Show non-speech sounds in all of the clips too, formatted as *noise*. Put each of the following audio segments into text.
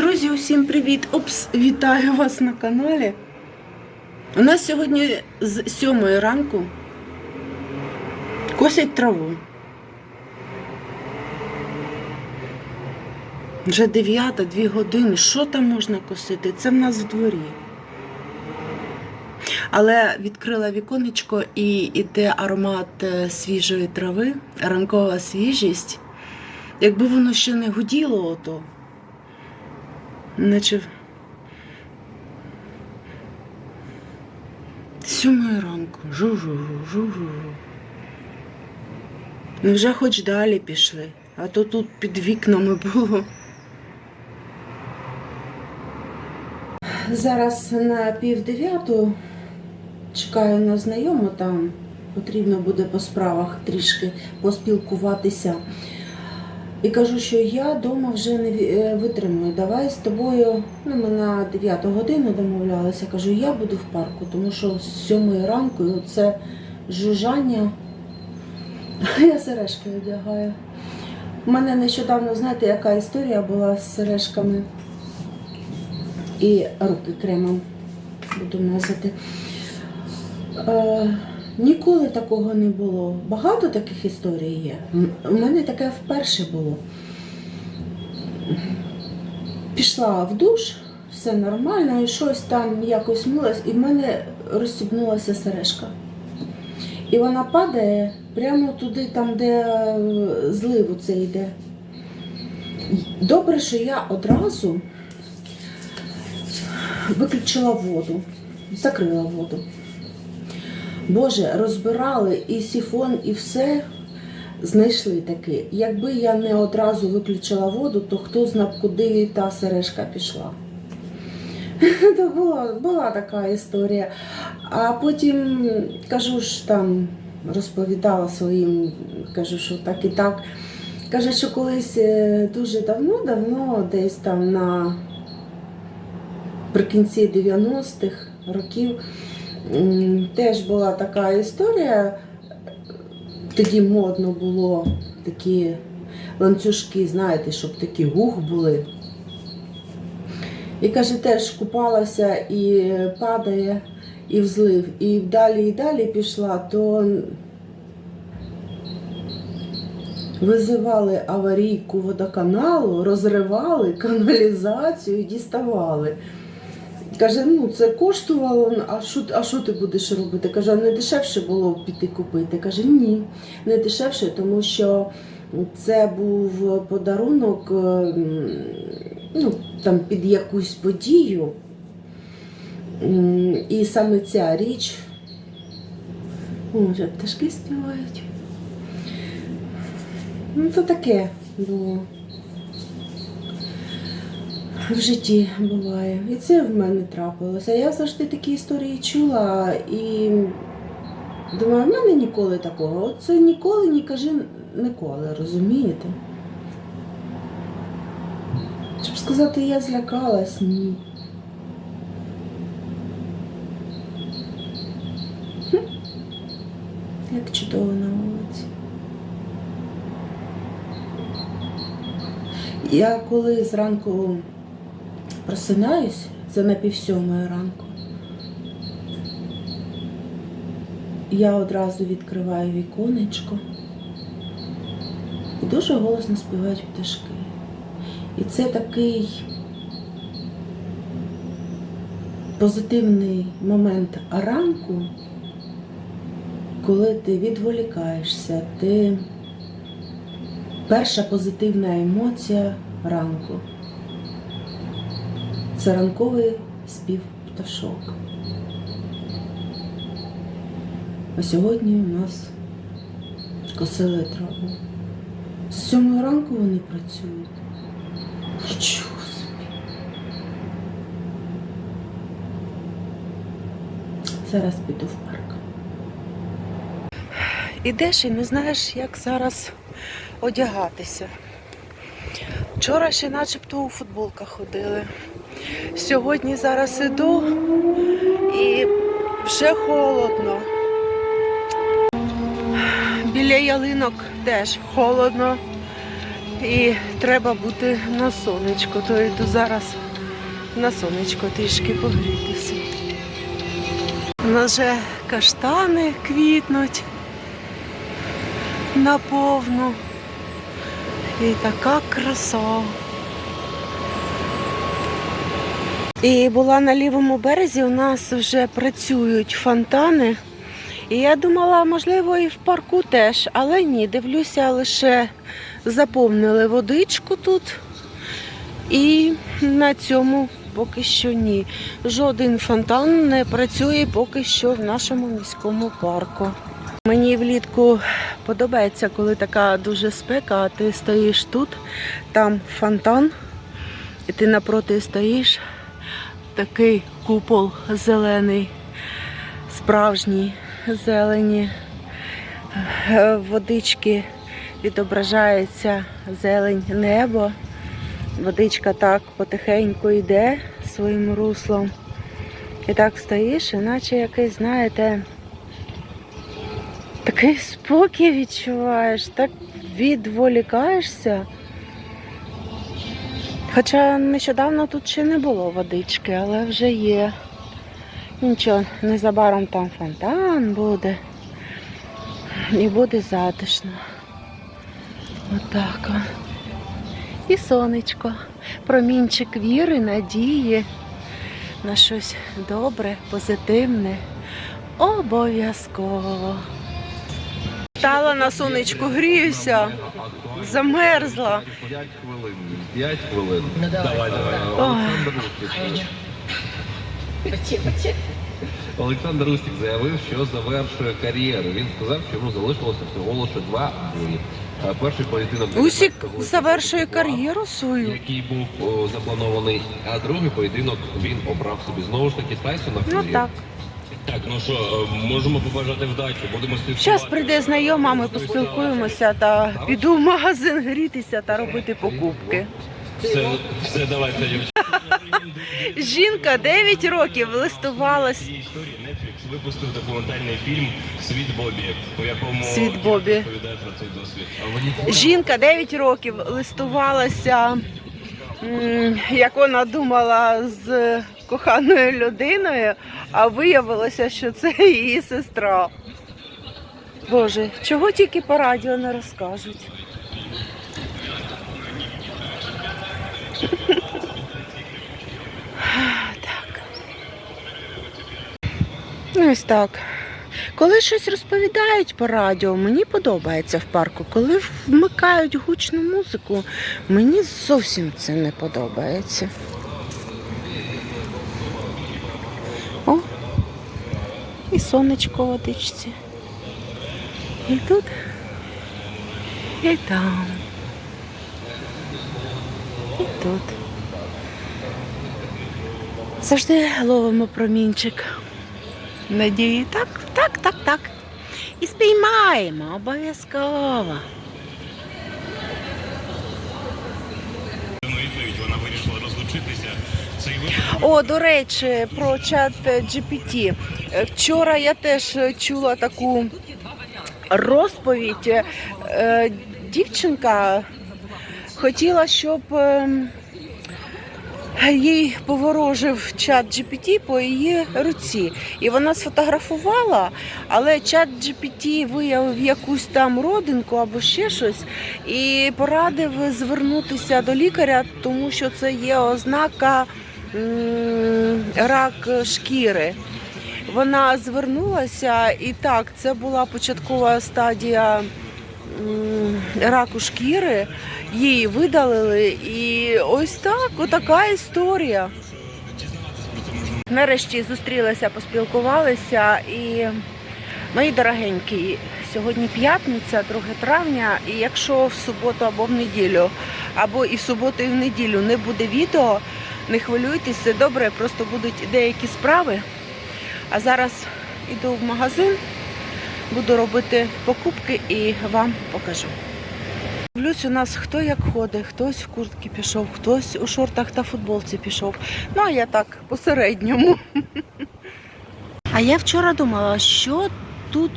Друзі, усім привіт! Опс, вітаю вас на каналі. У нас сьогодні з 7 ранку косять траву. Вже 9, 2 години. Що там можна косити? Це в нас в дворі. Але відкрила віконечко і йде аромат е, свіжої трави, ранкова свіжість. Якби воно ще не гуділо ото. Наче сьомої ранку. Жу-жу-жу, жу-жу-жу. Ну вже хоч далі пішли, а то тут під вікнами було. Зараз на пів чекаю на знайому, там потрібно буде по справах трішки поспілкуватися. І кажу, що я вдома вже не е, витримую. Давай з тобою. Ну, ми на 9 годину домовлялися. Кажу, я буду в парку, тому що з 7 ранку і оце жужжання. *laughs* Я сережки одягаю. У мене нещодавно, знаєте, яка історія була з сережками і руки кремом буду мазати. Ніколи такого не було. Багато таких історій є. У мене таке вперше було. Пішла в душ, все нормально, і щось там якось милось, і в мене розстібнулася сережка. І вона падає прямо туди, там, де е, злив це йде. Добре, що я одразу виключила воду, закрила воду. Боже, розбирали і сіфон, і все знайшли таки. Якби я не одразу виключила воду, то хто знав, куди та сережка пішла. *laughs* То була, була така історія. А потім кажу ж там, розповідала своїм, кажу, що так і так. Каже, що колись е, дуже давно-давно, десь там на прикінці 90-х років, теж була така історія. Тоді модно було такі ланцюжки, знаєте, щоб такі гух були. І каже, теж купалася і падає, і взлив. І далі і далі пішла, то визивали аварійку водоканалу, розривали каналізацію і діставали. Каже, ну це коштувало, а що, а що ти будеш робити? Каже, не дешевше було піти купити. Каже, ні, не дешевше, тому що це був подарунок ем, ну, там, під якусь подію. І саме ця річ. О, вже пташки співають. Ну, то таке було. В житті буває. І це в мене трапилося. Я завжди такі історії чула і думаю, в мене ніколи такого. Це ніколи не кажи ніколи, розумієте? Щоб сказати, я злякалась, ні. Як чудово на вулиці. Я коли зранку просинаюсь, це на півсьомої ранку. Я одразу відкриваю віконечко і дуже голосно співають пташки. І це такий позитивний момент ранку, коли ти відволікаєшся, ти перша позитивна емоція ранку. Це ранковий спів пташок. А сьогодні у нас косили траву. З сьомої ранку вони працюють. Нічого собі. Зараз піду в парк. Ідеш і не знаєш, як зараз одягатися. Вчора ще начебто у футболках ходили. Сьогодні зараз іду і вже холодно. Біля ялинок теж холодно. і треба бути на сонечку, то йду зараз на сонечко трішки погрітися. У нас вже каштани квітнуть наповну. І така краса. І була на лівому березі, у нас вже працюють фонтани. І я думала, можливо, і в парку теж, але ні, дивлюся, лише заповнили водичку тут. І на цьому поки що ні. Жоден фонтан не працює поки що в нашому міському парку. Мені влітку подобається, коли така дуже спека, а ти стоїш тут, там фонтан, і ти напроти стоїш, такий купол зелений, справжній зелені. Е, Водички відображається зелень небо. Водичка так потихеньку йде своїм руслом. І так стоїш, іначе якийсь, знаєте, такий спокій відчуваєш, так відволікаєшся. Хоча нещодавно тут ще не було водички, але вже є. Нічого, незабаром там фонтан буде. І буде затишно. Отак. от. І сонечко, промінчик віри, надії на щось добре, позитивне. Обов'язково. Стала на сонечку, гріюся, замерзла. 5 хвилин. 5 хвилин. Давай, давай. Олександр Устік. Олександр Устік заявив, що завершує кар'єру. Він сказав, що йому залишилося всього лише два бої. Перший поєдинок Усік завершує кар'єру свою. який був о, запланований, а другий поєдинок він обрав собі знову ж таки Тайсона Ну так. Так, ну що, е, можемо побажати вдачі, будемо слідкувати. Зараз прийде знайома, ми поспілкуємося та піду в магазин грітися та робити покупки. Все, все, давайте, дівчата. Жінка 9 років листувалась. Історії Netflix випустив документальний фільм Світ Бобі, по якому Світ Бобі. розповідає про цей досвід. Жінка 9 років листувалася, як вона думала, з коханою людиною, а виявилося, що це її сестра. Боже, чого тільки по радіо не розкажуть. *laughs* Так. Ну, ось так. Коли щось розповідають по радіо, мені подобається в парку. Коли вмикають гучну музику, мені зовсім це не подобається. О, і сонечко водичці. І тут, і там. І тут. Завжди ловимо промінчик. Надії, так, так, так, так. І спіймаємо обов'язково. Ну, відповідь, вона вирішила розлучитися. Цей випадок О, до речі, про чат GPT. Вчора я теж чула таку розповідь. Е, Дівчинка хотіла, щоб ем, їй поворожив чат GPT по її руці. І вона сфотографувала, але чат GPT виявив якусь там родинку або ще щось і порадив звернутися до лікаря, тому що це є ознака рак шкіри. Вона звернулася, і так, це була початкова стадія раку шкіри. Її видалили, і ось так, отака історія. Нарешті зустрілися, поспілкувалися і мої дорогенькі, сьогодні п'ятниця, 2 травня, і якщо в суботу або в неділю, або і в суботу, і в неділю не буде відео, не хвилюйтесь, все добре, просто будуть деякі справи. А зараз іду в магазин, буду робити покупки і вам покажу. Дивлюсь, у нас хто як ходить, хтось в куртці пішов, хтось у шортах та футболці пішов. Ну, а я так посередньому. А я вчора думала, що тут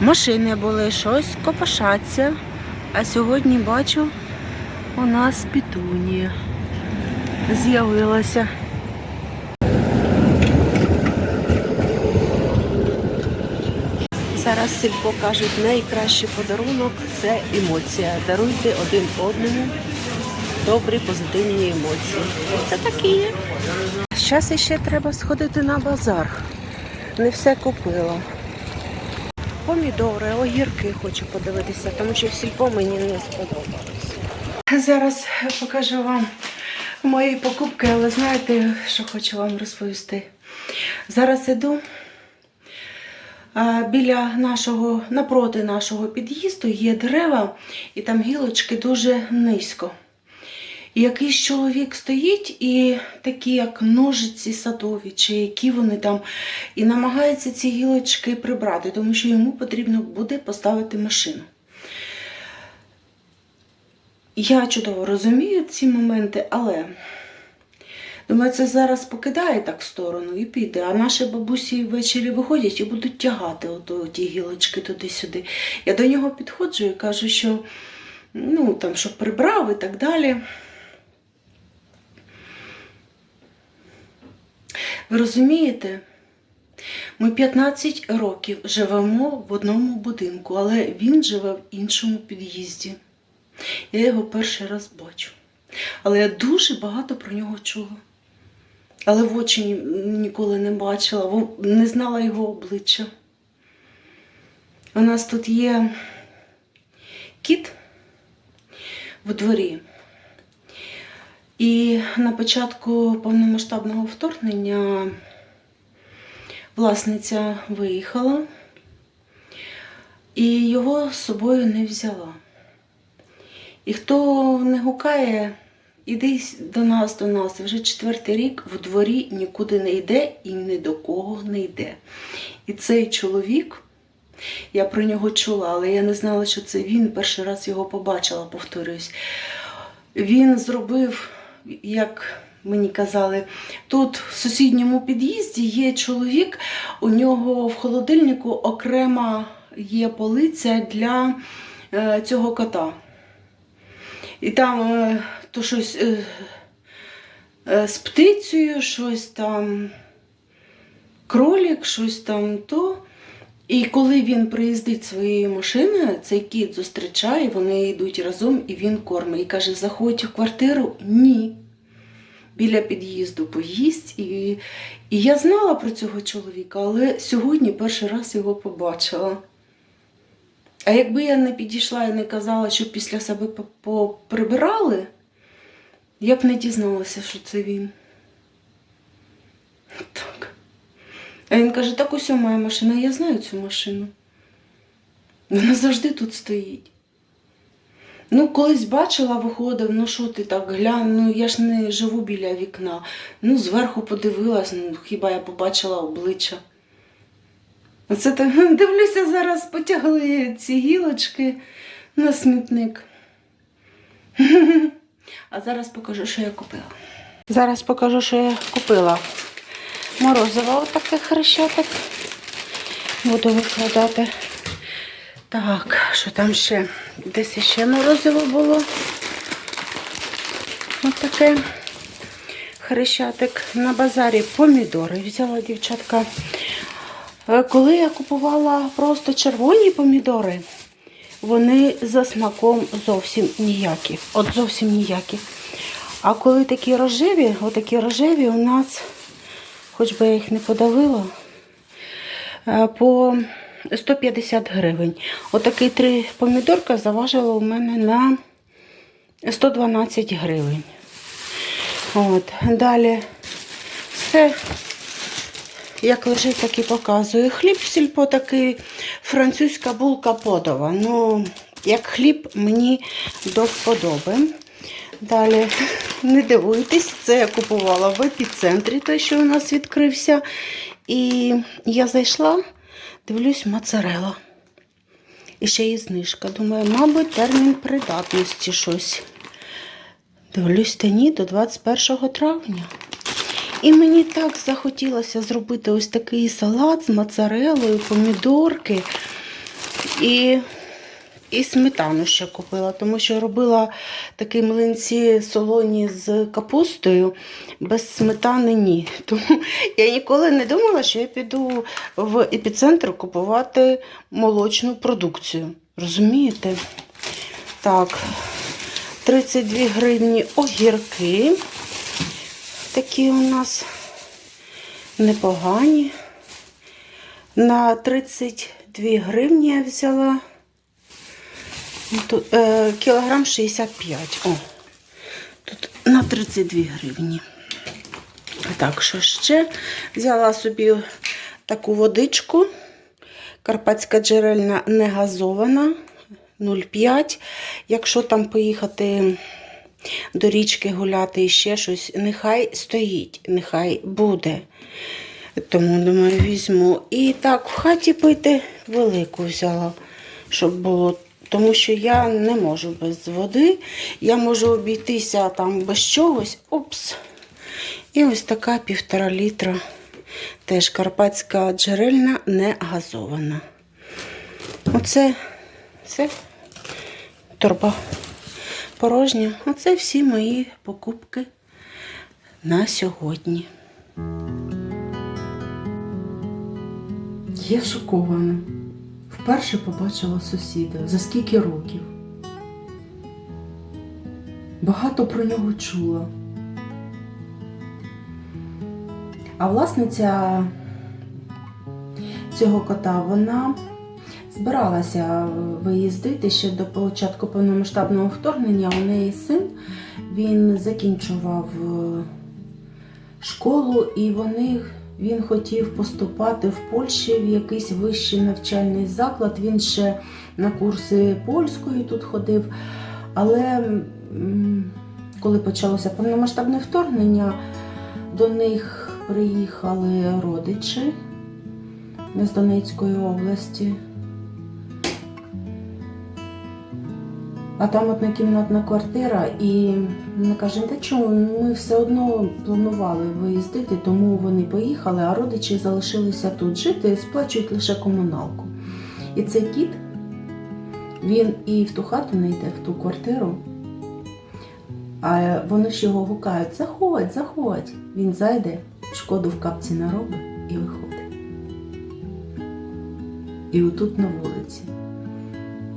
машини були, щось копошаться. А сьогодні бачу у нас петунія з'явилася. Зараз сільпо кажуть, найкращий подарунок це емоція. Даруйте один одному добрі позитивні емоції. Це такі є. Зараз ще треба сходити на базар. Не все купила. Помідори, огірки хочу подивитися, тому що в сільпо мені не сподобалося. Зараз покажу вам мої покупки, але знаєте, що хочу вам розповісти. Зараз іду біля нашого, напроти нашого під'їзду є дерева, і там гілочки дуже низько. І якийсь чоловік стоїть і такі, як ножиці садові, чи які вони там, і намагається ці гілочки прибрати, тому що йому потрібно буде поставити машину. Я чудово розумію ці моменти, але думаю, це зараз покидає так в сторону і піде. А наші бабусі ввечері виходять і будуть тягати ото ті гілочки туди-сюди. Я до нього підходжу і кажу, що ну, там, щоб прибрав і так далі. Ви розумієте? Ми 15 років живемо в одному будинку, але він живе в іншому під'їзді. Я його перший раз бачу. Але я дуже багато про нього чула. Але в очі ніколи не бачила, не знала його обличчя. У нас тут є кіт в дворі. І на початку повномасштабного вторгнення власниця виїхала і його з собою не взяла. І хто не гукає, іди до нас, до нас. Вже четвертий рік в дворі нікуди не йде і ні до кого не йде. І цей чоловік, я про нього чула, але я не знала, що це він. Перший раз його побачила, повторюсь. Він зробив, як мені казали, тут в сусідньому під'їзді є чоловік, у нього в холодильнику окрема є полиця для е, цього кота. І там е, то щось е, е, з птицею, щось там, кролик, щось там то. І коли він приїздить своєю машиною, цей кіт зустрічає, вони йдуть разом і він кормить. І каже: заходь в квартиру? Ні. Біля під'їзду поїсть. І, і я знала про цього чоловіка, але сьогодні перший раз його побачила. А якби я не підійшла і не казала, що після себе поприбирали, я б не дізналася, що це він. Так. А він каже, так ось моя машина, я знаю цю машину. Вона завжди тут стоїть. Ну, колись бачила, виходив, ну що ти так глянь, ну я ж не живу біля вікна. Ну, зверху подивилась, ну хіба я побачила обличчя. Оце так *laughs* дивлюся, зараз потягли ці гілочки на смітник. *laughs* А зараз покажу, що я купила. Зараз покажу, що я купила. Морозиво отаке хрещатик. Буду викладати. Так, що там ще? Десь ще морозиво було. Отаке. Хрещатик на базарі помідори взяла дівчатка. Е, Коли я купувала просто червоні помідори, вони за смаком зовсім ніякі. От зовсім ніякі. А коли такі рожеві, отакі рожеві у нас, хоч би я їх не подавила, е, по 150 гривень. Отакий три помідорка заважило у мене на 112 гривень. От. Далі все як лежить, так і показую. Хліб сільпо такий, французька булка подова. Ну, як хліб мені до вподоби. Далі, не дивуйтесь, це я купувала в епіцентрі, той, що у нас відкрився. І я зайшла, дивлюсь, моцарела. І ще є знижка. Думаю, мабуть, термін придатності щось. Дивлюсь, та ні, до 21 травня. І мені так захотілося зробити ось такий салат з моцарелою, помідорки. І і сметану ще купила, тому що робила такі млинці солоні з капустою, без сметани ні. *laughs* Тому я ніколи не думала, що я піду в епіцентр купувати молочну продукцію. Розумієте? Так, 32 гривні огірки. Такі у нас непогані. На 32 гривні я взяла тут, е, кілограм 65. О, тут на 32 гривні. Так, що ще? Взяла собі таку водичку. Карпатська джерельна не газована 0,5. Якщо там поїхати до річки гуляти і ще щось, нехай стоїть, нехай буде. Тому, думаю, візьму. І так, в хаті пити велику взяла, щоб було. Тому що я не можу без води. Я можу обійтися там без чогось. Опс. І ось така півтора літра. Теж карпатська джерельна не газована. Оце все. Торба порожня. Оце всі мої покупки на сьогодні. Я шокована. Вперше побачила сусіда. За скільки років. Багато про нього чула. А власниця цього кота, вона збиралася виїздити ще до початку повномасштабного вторгнення. У неї син він закінчував е, школу, і вони, він хотів поступати в Польщі в якийсь вищий навчальний заклад. Він ще на курси польської тут ходив. Але коли почалося повномасштабне вторгнення, до них приїхали родичі з Донецької області. А там однокімнатна квартира, і ми кажемо, та чому ми все одно планували виїздити, тому вони поїхали, а родичі залишилися тут жити, сплачують лише комуналку. І цей кіт, він і в ту хату не йде, в ту квартиру. А вони ж його гукають: заходь, заходь. Він зайде, шкоду в капці наробить і виходить. І отут на вулиці.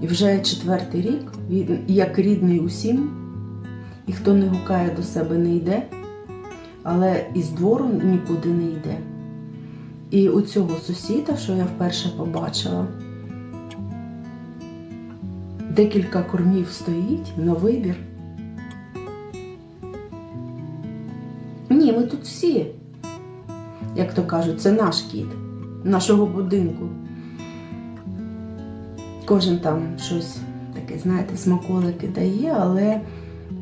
І вже четвертий рік він як рідний усім, і хто не гукає до себе не йде, але із двору нікуди не йде. І у цього сусіда, що я вперше побачила, декілька кормів стоїть на вибір. Ні, ми тут всі, як то кажуть, це наш кіт, нашого будинку. Кожен там щось таке, знаєте, смаколики дає, але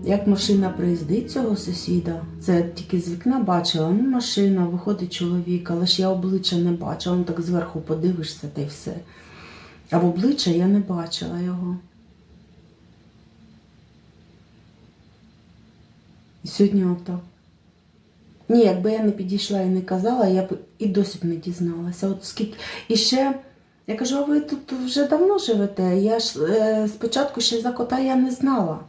як машина приїздить цього сусіда, це тільки з вікна бачила, ну машина, виходить чоловік, але ж я обличчя не бачила, ну так зверху подивишся та й все. А в обличчя я не бачила його. І сьогодні отак. Ні, якби я не підійшла і не казала, я б і досі б не дізналася. От скільки. І ще я кажу, а ви тут вже давно живете? Я ж е, спочатку ще за кота я не знала.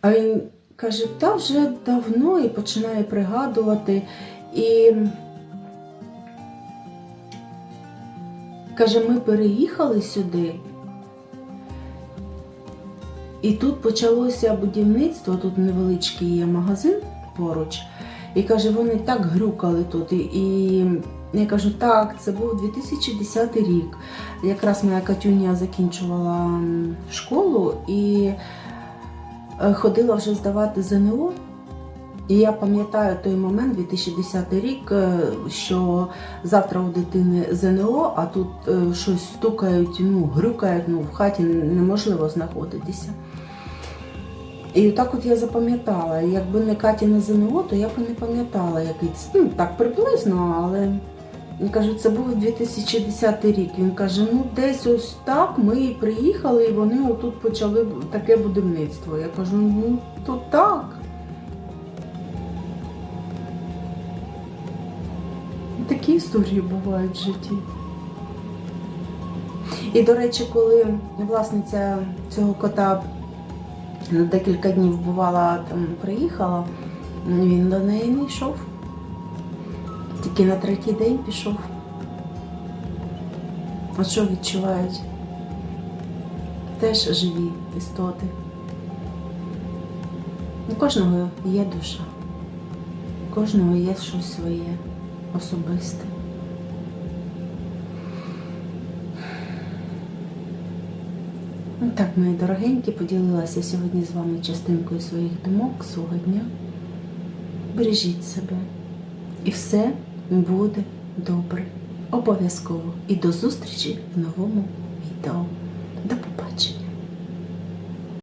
А він каже, та вже давно і починає пригадувати. І каже, ми переїхали сюди. І тут почалося будівництво, тут невеличкий є магазин поруч. І каже, вони так грюкали тут. І, я кажу, так, це був 2010 рік. Якраз моя Катюня закінчувала школу і е, ходила вже здавати ЗНО. І я пам'ятаю той момент, 2010 рік, е, що завтра у дитини ЗНО, а тут е, щось стукають, ну, грюкають, ну, в хаті неможливо знаходитися. І так от я запам'ятала. Якби не Катіне ЗНО, то я б не пам'ятала, який це. Ну, так приблизно, але він каже, це був 2010 рік. Він каже, ну десь ось так ми приїхали, і вони отут почали таке будівництво. Я кажу, ну то так. Такі історії бувають в житті. І, до речі, коли власниця цього кота декілька днів бувала там, приїхала, він до неї не йшов. Тільки на третій день пішов. А що відчувають? Теж живі істоти. У кожного є душа, у кожного є щось своє особисте. Ну так, мої дорогенькі, поділилася сьогодні з вами частинкою своїх думок, свого дня. Бережіть себе. І все буде добре. Обов'язково. І до зустрічі в новому відео.